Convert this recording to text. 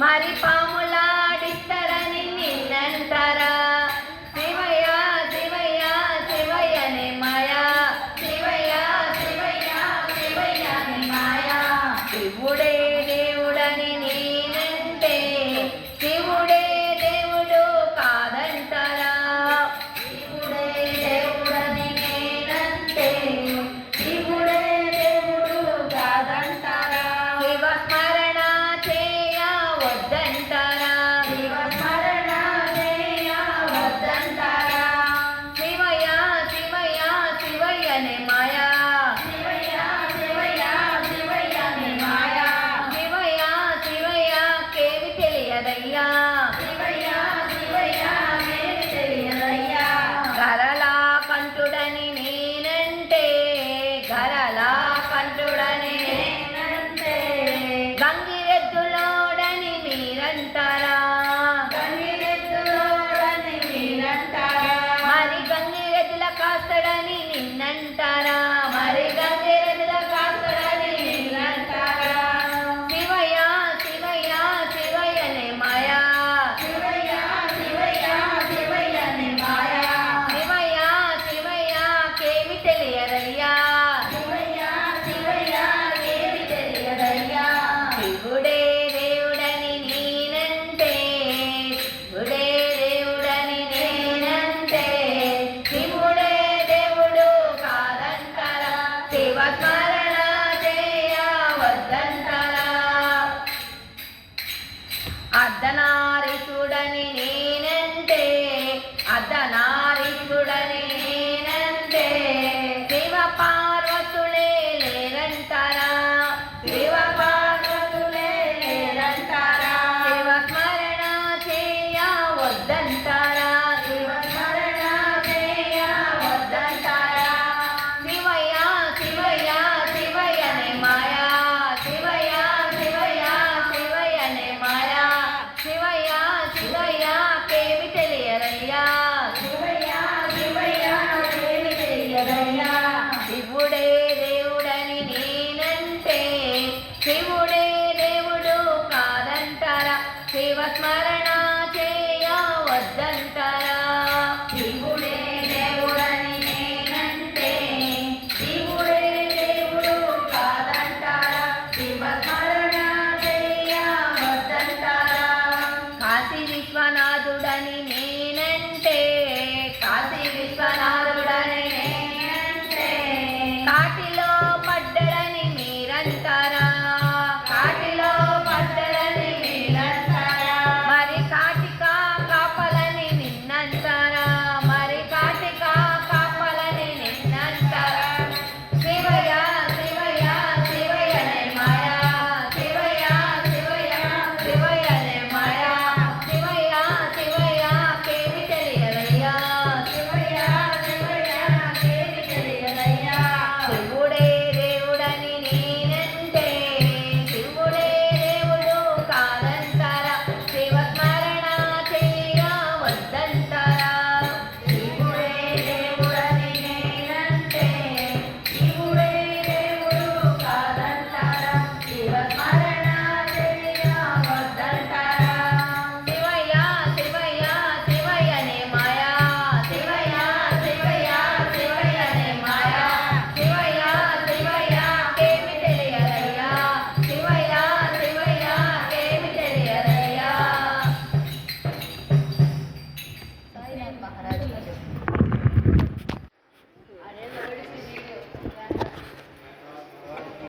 మరి పాములాడిస్తారని నిన్నంటారా శివయ్య శివయ్య శివయ్యని మాయా. శివయ్య శివయ్య శివయ్యని మాయా. శివుడే Aldana